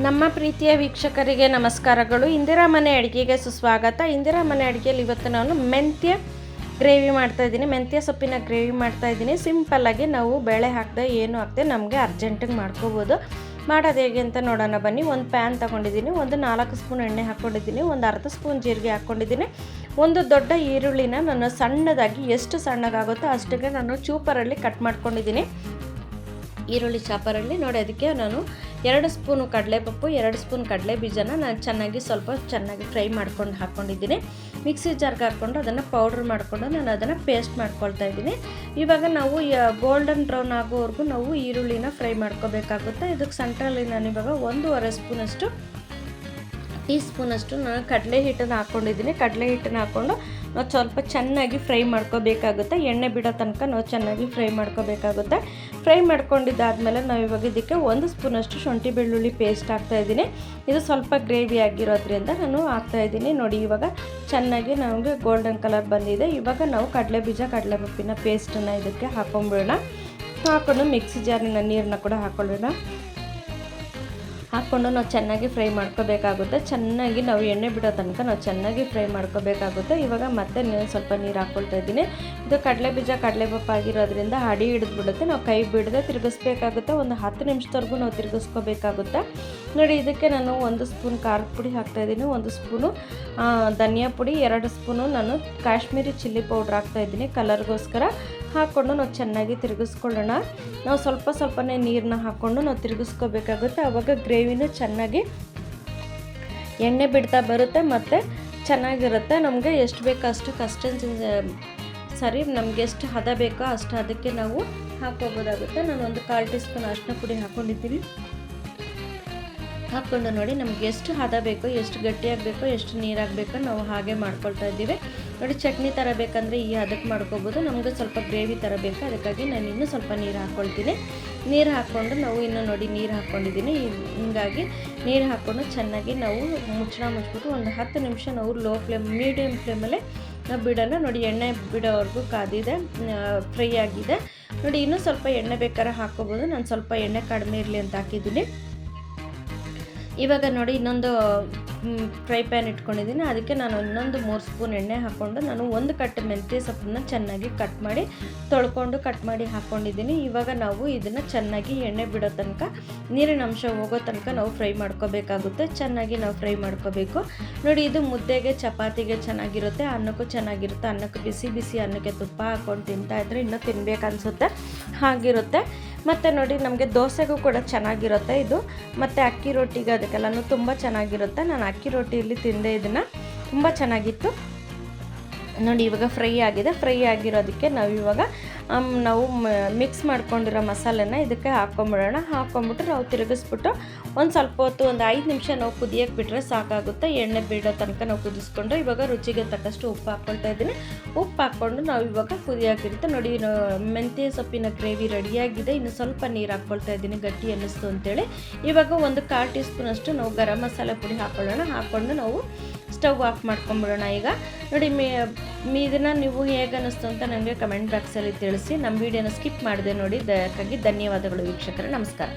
ನಮ್ಮ ಪ್ರೀತಿಯ ವೀಕ್ಷಕರಿಗೆ ನಮಸ್ಕಾರಗಳು. ಇಂದಿರಾ ಮನೆ ಅಡುಗೆಗೆ ಸುಸ್ವಾಗತ. ಇಂದಿರಾ ಮನೆ ಅಡುಗೆಯಲ್ಲಿ ಇವತ್ತು ನಾನು ಮೆಂತ್ಯ ಗ್ರೇವಿ ಮಾಡ್ತಾ ಇದ್ದೀನಿ. ಮೆಂತ್ಯ ಸೊಪ್ಪಿನ ಗ್ರೇವಿ ಮಾಡ್ತಾ ಇದ್ದೀನಿ. ಸಿಂಪಲ್ಲಾಗಿ ನಾವು ಬೇಳೆ ಹಾಕದೆ ಏನು ಹಾಕದೆ ನಮಗೆ ಅರ್ಜೆಂಟಿಗೆ ಮಾಡ್ಕೋಬೋದು. ಮಾಡೋದು ಹೇಗೆ ಅಂತ ನೋಡೋಣ ಬನ್ನಿ. ಒಂದು ಪ್ಯಾನ್ ತೊಗೊಂಡಿದ್ದೀನಿ. ಒಂದು ನಾಲ್ಕು ಸ್ಪೂನ್ ಎಣ್ಣೆ ಹಾಕ್ಕೊಂಡಿದ್ದೀನಿ ಒಂದು ಅರ್ಧ ಸ್ಪೂನ್ ಜೀರಿಗೆ ಹಾಕ್ಕೊಂಡಿದ್ದೀನಿ ಒಂದು ದೊಡ್ಡ ಈರುಳ್ಳಿನ ನಾನು ಸಣ್ಣದಾಗಿ ಎಷ್ಟು ಸಣ್ಣಗಾಗುತ್ತೋ ಅಷ್ಟಕ್ಕೆ ನಾನು ಚೂಪರಲ್ಲಿ ಕಟ್ ಮಾಡ್ಕೊಂಡಿದ್ದೀನಿ. ಈರುಳ್ಳಿ ಚಾಪರಲ್ಲಿ ನೋಡಿ, ಅದಕ್ಕೆ ನಾನು ಎರಡು ಸ್ಪೂನು ಕಡಲೆಪಪ್ಪು, ಎರಡು ಸ್ಪೂನ್ ಕಡಲೆ ಬೀಜನ ನಾನು ಚೆನ್ನಾಗಿ ಸ್ವಲ್ಪ ಚೆನ್ನಾಗಿ ಫ್ರೈ ಮಾಡ್ಕೊಂಡು ಹಾಕ್ಕೊಂಡಿದ್ದೀನಿ ಮಿಕ್ಸಿ ಜಾರ್ಗೆ ಹಾಕ್ಕೊಂಡು ಅದನ್ನು ಪೌಡ್ರ್ ಮಾಡಿಕೊಂಡು ನಾನು ಅದನ್ನು ಪೇಸ್ಟ್ ಮಾಡ್ಕೊಳ್ತಾ ಇದ್ದೀನಿ. ಇವಾಗ ನಾವು ಗೋಲ್ಡನ್ ಬ್ರೌನ್ ಆಗೋವರೆಗೂ ನಾವು ಈರುಳ್ಳಿನ ಫ್ರೈ ಮಾಡ್ಕೋಬೇಕಾಗುತ್ತೆ. ಇದಕ್ಕೆ ಸೆಂಟ್ರಲ್ಲಿ ನಾನು ಇವಾಗ ಒಂದೂವರೆ ಸ್ಪೂನಷ್ಟು ಟೀ ಸ್ಪೂನಷ್ಟು ನಾನು ಕಡಲೆ ಹಿಟ್ಟನ್ನು ಹಾಕ್ಕೊಂಡಿದ್ದೀನಿ. ಕಡಲೆ ಹಿಟ್ಟನ್ನು ಹಾಕ್ಕೊಂಡು ನಾವು ಸ್ವಲ್ಪ ಚೆನ್ನಾಗಿ ಫ್ರೈ ಮಾಡ್ಕೋಬೇಕಾಗುತ್ತೆ. ಎಣ್ಣೆ ಬಿಡೋ ತನಕ ನಾವು ಚೆನ್ನಾಗಿ ಫ್ರೈ ಮಾಡ್ಕೋಬೇಕಾಗುತ್ತೆ. ಫ್ರೈ ಮಾಡ್ಕೊಂಡಿದ್ದಾದಮೇಲೆ ನಾವು ಇವಾಗ ಇದಕ್ಕೆ ಒಂದು ಸ್ಪೂನಷ್ಟು ಶುಂಠಿ ಬೆಳ್ಳುಳ್ಳಿ ಪೇಸ್ಟ್ ಹಾಕ್ತಾಯಿದ್ದೀನಿ ಇದು ಸ್ವಲ್ಪ ಗ್ರೇವಿ ಆಗಿರೋದ್ರಿಂದ ನಾನು ಹಾಕ್ತಾಯಿದ್ದೀನಿ ನೋಡಿ, ಇವಾಗ ಚೆನ್ನಾಗಿ ನಮಗೆ ಗೋಲ್ಡನ್ ಕಲರ್ ಬಂದಿದೆ. ಇವಾಗ ನಾವು ಕಡಲೆ ಬೀಜ ಕಡಲೆಪಪ್ಪಿನ ಪೇಸ್ಟನ್ನು ಇದಕ್ಕೆ ಹಾಕೊಂಬಿಡೋಣ. ಹಾಕೊಂಡು ಮಿಕ್ಸಿ ಜಾರಿನ ನೀರನ್ನ ಕೂಡ ಹಾಕೊಳ್ಳೋಣ. ಹಾಕ್ಕೊಂಡು ನಾವು ಚೆನ್ನಾಗಿ ಫ್ರೈ ಮಾಡ್ಕೋಬೇಕಾಗುತ್ತೆ. ಚೆನ್ನಾಗಿ ನಾವು ಎಣ್ಣೆ ಬಿಡೋ ತನಕ ನಾವು ಚೆನ್ನಾಗಿ ಫ್ರೈ ಮಾಡ್ಕೋಬೇಕಾಗುತ್ತೆ. ಇವಾಗ ಮತ್ತೆ ಸ್ವಲ್ಪ ನೀರು ಹಾಕ್ಕೊಳ್ತಾ ಇದ್ದೀನಿ. ಇದು ಕಡಲೆ ಬೀಜ, ಕಡಲೆ ಆಗಿರೋದ್ರಿಂದ ಅಡಿ ಹಿಡಿದ್ಬಿಡುತ್ತೆ. ನಾವು ಕೈ ಬಿಡದೆ ತಿರುಗಿಸ್ಬೇಕಾಗುತ್ತೆ. ಒಂದು ಹತ್ತು ನಿಮಿಷದವರೆಗೂ ನಾವು ತಿರುಗಿಸ್ಕೋಬೇಕಾಗುತ್ತೆ. ನೋಡಿ, ಇದಕ್ಕೆ ನಾನು ಒಂದು ಸ್ಪೂನ್ ಖಾರದ ಪುಡಿ ಹಾಕ್ತಾಯಿದ್ದೀನಿ ಒಂದು ಸ್ಪೂನು ಧನಿಯಾ ಪುಡಿ, ಎರಡು ಸ್ಪೂನು ನಾನು ಕಾಶ್ಮೀರಿ ಚಿಲ್ಲಿ ಪೌಡ್ರ್ ಹಾಕ್ತಾಯಿದ್ದೀನಿ ಕಲರ್ಗೋಸ್ಕರ. ಹಾಕ್ಕೊಂಡು ನಾವು ಚೆನ್ನಾಗಿ ತಿರುಗಿಸ್ಕೊಳ್ಳೋಣ. ನಾವು ಸ್ವಲ್ಪ ಸ್ವಲ್ಪನೇ ನೀರನ್ನ ಹಾಕ್ಕೊಂಡು ನಾವು ತಿರುಗಿಸ್ಕೋಬೇಕಾಗುತ್ತೆ. ಆವಾಗ ಗ್ರೇವಿನೂ ಚೆನ್ನಾಗಿ ಎಣ್ಣೆ ಬಿಡ್ತಾ ಬರುತ್ತೆ ಮತ್ತು ಚೆನ್ನಾಗಿರುತ್ತೆ. ನಮಗೆ ಎಷ್ಟು ಬೇಕೋ ಅಷ್ಟು ಕಸ್ಟೆನ್ಸ್ ಸರಿ, ನಮಗೆ ಎಷ್ಟು ಹದ ಬೇಕೋ ಅಷ್ಟು ಅದಕ್ಕೆ ನಾವು ಹಾಕೋಬೋದಾಗುತ್ತೆ ನಾನು ಒಂದು ಕಾಲು ಟೀ ಸ್ಪೂನ್ ಅರಿಶಿನ ಪುಡಿ ಹಾಕ್ಕೊಂಡಿದ್ದೀನಿ. ಹಾಕ್ಕೊಂಡು ನೋಡಿ ನಮ್ಗೆ ಎಷ್ಟು ಹದ ಬೇಕೋ, ಎಷ್ಟು ಗಟ್ಟಿಯಾಗಬೇಕೋ, ಎಷ್ಟು ನೀರಾಗಬೇಕೋ ನಾವು ಹಾಗೆ ಮಾಡ್ಕೊಳ್ತಾ ಇದ್ದೀವಿ. ನೋಡಿ, ಚಟ್ನಿ ಥರ ಬೇಕಂದರೆ ಈ ಹದಕ್ಕೆ ಮಾಡ್ಕೋಬೋದು. ನಮಗೆ ಸ್ವಲ್ಪ ಗ್ರೇವಿ ಥರ ಬೇಕು, ಅದಕ್ಕಾಗಿ ನಾನು ಇನ್ನೂ ಸ್ವಲ್ಪ ನೀರು ಹಾಕ್ಕೊಳ್ತೀನಿ. ನೀರು ಹಾಕ್ಕೊಂಡು ನಾವು ಇನ್ನೂ ನೋಡಿ ನೀರು ಹಾಕ್ಕೊಂಡಿದ್ದೀನಿ. ಹಿಂಗಾಗಿ ನೀರು ಹಾಕ್ಕೊಂಡು ಚೆನ್ನಾಗಿ ನಾವು ಮುಚ್ಚಳ ಮುಚ್ಬಿಟ್ಟು ಒಂದು ಹತ್ತು ನಿಮಿಷ ನಾವು ಲೋ ಫ್ಲೇಮ್ ಮೀಡಿಯಮ್ ಫ್ಲೇಮಲ್ಲೇ ನಾವು ಬಿಡೋಣ. ನೋಡಿ, ಎಣ್ಣೆ ಬಿಡೋವರೆಗೂ ಕಾದಿದೆ ಫ್ರೈ ಆಗಿದೆ. ನೋಡಿ, ಇನ್ನೂ ಸ್ವಲ್ಪ ಎಣ್ಣೆ ಬೇಕಾದ್ರೆ ಹಾಕ್ಕೋಬೋದು. ನಾನು ಸ್ವಲ್ಪ ಎಣ್ಣೆ ಕಡಿಮೆ ಇರಲಿ ಅಂತ ಹಾಕಿದ್ದೀನಿ. ಇವಾಗ ನೋಡಿ ಇನ್ನೊಂದು ಫ್ರೈ ಪ್ಯಾನ್ ಇಟ್ಕೊಂಡಿದ್ದೀನಿ. ಅದಕ್ಕೆ ನಾನು ಇನ್ನೊಂದು ಮೂರು ಸ್ಪೂನ್ ಎಣ್ಣೆ ಹಾಕ್ಕೊಂಡು ನಾನು ಒಂದು ಕಟ್ ಮೆಂತ್ಯ ಸೊಪ್ಪನ್ನ ಚೆನ್ನಾಗಿ ಕಟ್ ಮಾಡಿ, ತೊಳ್ಕೊಂಡು ಕಟ್ ಮಾಡಿ ಹಾಕ್ಕೊಂಡಿದ್ದೀನಿ ಇವಾಗ ನಾವು ಇದನ್ನು ಚೆನ್ನಾಗಿ ಎಣ್ಣೆ ಬಿಡೋ ತನಕ, ನೀರಿನ ಅಂಶ ಹೋಗೋ ತನಕ ನಾವು ಫ್ರೈ ಮಾಡ್ಕೋಬೇಕಾಗುತ್ತೆ. ಚೆನ್ನಾಗಿ ನಾವು ಫ್ರೈ ಮಾಡ್ಕೋಬೇಕು. ನೋಡಿ, ಇದು ಮುದ್ದೆಗೆ, ಚಪಾತಿಗೆ ಚೆನ್ನಾಗಿರುತ್ತೆ, ಅನ್ನಕ್ಕೂ ಚೆನ್ನಾಗಿರುತ್ತೆ. ಅನ್ನಕ್ಕೆ ಬಿಸಿ ಬಿಸಿ ಅನ್ನಕ್ಕೆ ತುಪ್ಪ ಹಾಕ್ಕೊಂಡು ತಿಂತಾ ಇದ್ರೆ ಇನ್ನೂ ತಿನ್ಬೇಕು ಅನಿಸುತ್ತೆ. ಹಾಗಿರುತ್ತೆ. ಮತ್ತು ನೋಡಿ, ನಮಗೆ ದೋಸೆಗೂ ಕೂಡ ಚೆನ್ನಾಗಿರುತ್ತೆ ಇದು. ಮತ್ತು ಅಕ್ಕಿ ರೊಟ್ಟಿಗೆ ಅದಕ್ಕೆಲ್ಲನೂ ತುಂಬ ಚೆನ್ನಾಗಿರುತ್ತೆ. ನಾನು ಅಕ್ಕಿ ರೊಟ್ಟಿಯಲ್ಲಿ ತಿಂದೆ ಇದನ್ನು. ತುಂಬ ಚೆನ್ನಾಗಿತ್ತು. ನೋಡಿ, ಇವಾಗ ಫ್ರೈ ಆಗಿದೆ. ಫ್ರೈ ಆಗಿರೋದಕ್ಕೆ ನಾವು ಇವಾಗ ನಾವು ಮಿಕ್ಸ್ ಮಾಡ್ಕೊಂಡಿರೋ ಮಸಾಲೆನ ಇದಕ್ಕೆ ಹಾಕ್ಕೊಂಬಿಡೋಣ. ಹಾಕ್ಕೊಂಬಿಟ್ಟು ನಾವು ತಿರುಗಿಸ್ಬಿಟ್ಟು ಒಂದು ಸ್ವಲ್ಪ ಹೊತ್ತು, ಒಂದು ಐದು ನಿಮಿಷ ನಾವು ಕುದಿಯೋಕೆ ಬಿಟ್ಟರೆ ಸಾಕಾಗುತ್ತೆ. ಎಣ್ಣೆ ಬೀಳೋ ತನಕ ನಾವು ಕುದಿಸ್ಕೊಂಡು ಇವಾಗ ರುಚಿಗೆ ತಕ್ಕಷ್ಟು ಉಪ್ಪು ಹಾಕ್ಕೊಳ್ತಾ ಇದ್ದೀನಿ. ಉಪ್ಪು ಹಾಕ್ಕೊಂಡು ನಾವು ಇವಾಗ ಕುದಿಯಾಕಿರುತ್ತೆ. ನೋಡಿ ಮೆಂತ್ಯ ಸೊಪ್ಪಿನ ಗ್ರೇವಿ ರೆಡಿಯಾಗಿದೆ. ಇನ್ನು ಸ್ವಲ್ಪ ನೀರು ಹಾಕ್ಕೊಳ್ತಾ ಇದ್ದೀನಿ. ಗಟ್ಟಿ ಅನ್ನಿಸ್ತು ಅಂತೇಳಿ. ಇವಾಗ ಒಂದು ಕಾಲು ಟೀ ಸ್ಪೂನಷ್ಟು ನಾವು ಗರಂ ಮಸಾಲೆ ಪುಡಿ ಹಾಕ್ಕೊಳ್ಳೋಣ. ಹಾಕ್ಕೊಂಡು ನಾವು ಸ್ಟವ್ ಆಫ್ ಮಾಡ್ಕೊಂಬಿಡೋಣ ಈಗ. ನೋಡಿ, ಮೇ ಇದನ್ನು ನೀವು ಹೇಗೆ ಅನ್ನಿಸ್ತು ಅಂತ ನನಗೆ ಕಮೆಂಟ್ ಬಾಕ್ಸಲ್ಲಿ ತಿಳಿಸಿ. ನಮ್ಮ ವೀಡಿಯೋನ ಸ್ಕಿಪ್ ಮಾಡಿದೆ ನೋಡಿ. ದಯಕ್ಕಾಗಿ ಧನ್ಯವಾದಗಳು ವೀಕ್ಷಕರೇ. ನಮಸ್ಕಾರ.